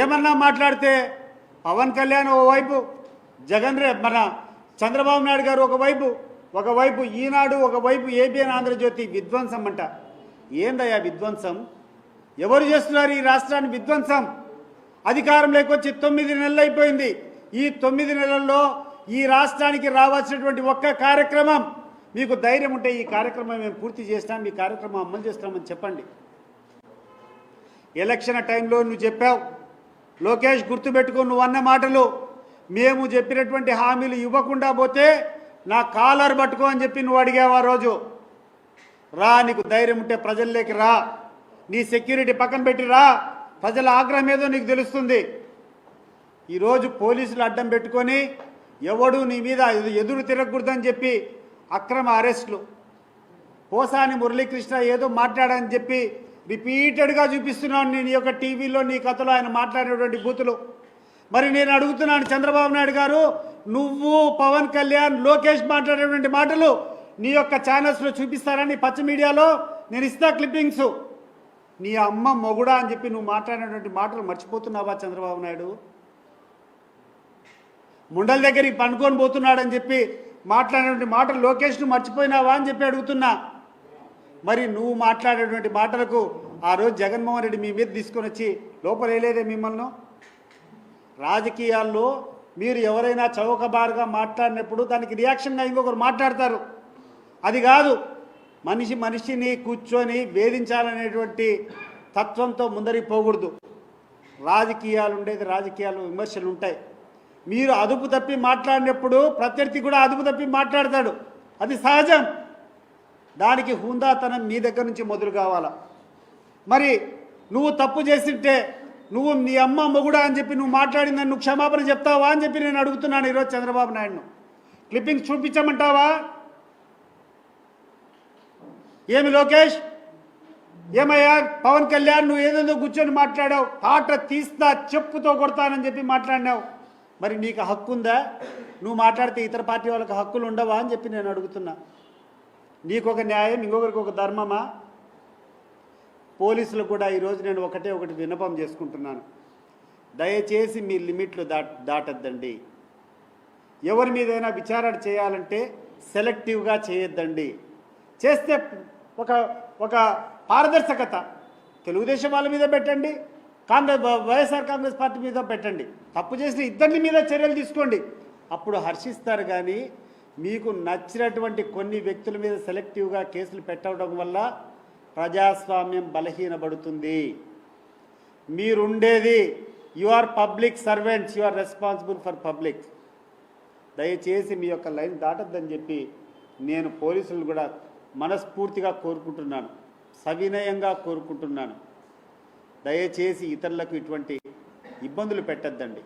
ఏమన్నా మాట్లాడితే పవన్ కళ్యాణ్ ఒకవైపు జగన్ రే మన చంద్రబాబు నాయుడు గారు ఒకవైపు ఒకవైపు ఈనాడు ఒకవైపు ఏబిఎన్ ఆంధ్రజ్యోతి విధ్వంసం అంట. ఏందయ్యా విధ్వంసం? ఎవరు చేస్తున్నారు ఈ రాష్ట్రాన్ని విధ్వంసం? అధికారం లేకొచ్చి తొమ్మిది నెలలు అయిపోయింది ఈ తొమ్మిది నెలల్లో ఈ రాష్ట్రానికి రావాల్సినటువంటి ఒక్క కార్యక్రమం మీకు ధైర్యం ఉంటే ఈ కార్యక్రమం మేము పూర్తి చేస్తాం ఈ కార్యక్రమం అమలు చేస్తామని చెప్పండి. ఎలక్షన్ టైంలో నువ్వు చెప్పావు లోకేష్ గుర్తుపెట్టుకో నువ్వు అన్న మాటలు. మేము చెప్పినటువంటి హామీలు ఇవ్వకుండా పోతే నా కాలర్ పట్టుకో అని చెప్పి నువ్వు అడిగావు ఆ రోజు. రా నీకు ధైర్యం ఉంటే ప్రజల్లోకి రా. నీ సెక్యూరిటీ పక్కన పెట్టి రా. ప్రజల ఆగ్రహం ఏదో నీకు తెలుస్తుంది. ఈరోజు పోలీసులు అడ్డం పెట్టుకొని ఎవడు నీ మీద ఎదురు తిరగకూడదని చెప్పి అక్రమ అరెస్టులు. పోసాని మురళీకృష్ణ ఏదో మాట్లాడని చెప్పి రిపీటెడ్గా చూపిస్తున్నాను నేను ఈ యొక్క టీవీలో నీ కథలో ఆయన మాట్లాడినటువంటి బూతులు. మరి నేను అడుగుతున్నాను చంద్రబాబు నాయుడు గారు నువ్వు పవన్ కళ్యాణ్ లోకేష్ మాట్లాడేటువంటి మాటలు నీ యొక్క ఛానల్స్లో చూపిస్తారని పచ్చ మీడియాలో నేను ఇస్తా క్లిప్పింగ్స్. నీ అమ్మ మొగుడా అని చెప్పి నువ్వు మాట్లాడినటువంటి మాటలు మర్చిపోతున్నావా చంద్రబాబు నాయుడు? ముండల దగ్గరికి పండుకొని పోతున్నాడని చెప్పి మాట్లాడినటువంటి మాటలు లోకేష్ను మర్చిపోయినావా అని చెప్పి అడుగుతున్నా. మరి నువ్వు మాట్లాడేటువంటి మాటలకు ఆ రోజు జగన్మోహన్ రెడ్డి మీ మీద తీసుకొని వచ్చి లోపలేలేదే మిమ్మల్ని? రాజకీయాల్లో మీరు ఎవరైనా చౌకబారుగా మాట్లాడినప్పుడు దానికి రియాక్షన్గా ఇంకొకరు మాట్లాడతారు. అది కాదు మనిషి మనిషిని కూర్చొని వేధించాలనేటువంటి తత్వంతో ముందరికి పోకూడదు రాజకీయాలు ఉండేది రాజకీయాలు విమర్శలు ఉంటాయి. మీరు అదుపు తప్పి మాట్లాడినప్పుడు ప్రత్యర్థి కూడా అదుపు తప్పి మాట్లాడతాడు. అది సహజం. దానికి హుందాతనం మీ దగ్గర నుంచి మొదలు కావాలా? మరి నువ్వు తప్పు చేసింటే నువ్వు నీ అమ్మ మొగుడా అని చెప్పి నువ్వు మాట్లాడిందని నువ్వు క్షమాపణ చెప్తావా అని చెప్పి నేను అడుగుతున్నాను ఈరోజు చంద్రబాబు నాయుడును. క్లిప్పింగ్స్ చూపించమంటావా? ఏమి లోకేష్? ఏమయ్యా పవన్ కళ్యాణ్ నువ్వు ఏదేదో కూర్చొని మాట్లాడావు ఆట తీస్తా చెప్పుతో కొడతానని చెప్పి మాట్లాడినావు. మరి నీకు హక్కు ఉందా నువ్వు మాట్లాడితే ఇతర పార్టీ వాళ్ళకి హక్కులు ఉండవా అని చెప్పి నేను అడుగుతున్నా. నీకొక న్యాయం ఇంకొకరికి ఒక ధర్మమా? పోలీసులు కూడా ఈరోజు నేను ఒకటే ఒకటి విన్నపం చేసుకుంటున్నాను. దయచేసి మీ లిమిట్లు దాట్ దాటద్దండి. ఎవరి మీదైనా విచారణ చేయాలంటే సెలెక్టివ్గా చేయొద్దండి. చేస్తే ఒక ఒక పారదర్శకత తెలుగుదేశం వాళ్ళ మీద పెట్టండి కాంగ్రెస్ వైఎస్ఆర్ కాంగ్రెస్ పార్టీ మీద పెట్టండి. తప్పు చేసిన ఇద్దరి మీద చర్యలు తీసుకోండి. అప్పుడు హర్షిస్తారు కానీ మీకు నచ్చినటువంటి కొన్ని వ్యక్తుల మీద సెలెక్టివ్గా కేసులు పెట్టడం వల్ల ప్రజాస్వామ్యం బలహీనపడుతుంది. మీరుండేది you are public servants you are responsible for public దయచేసి మీ యొక్క లైన్ దాటద్దని చెప్పి నేను పోలీసులు కూడా మనస్ఫూర్తిగా కోరుకుంటున్నాను. సవినయంగా కోరుకుంటున్నాను. దయచేసి ఇతరులకు ఇటువంటి ఇబ్బందులు పెట్టద్దండి.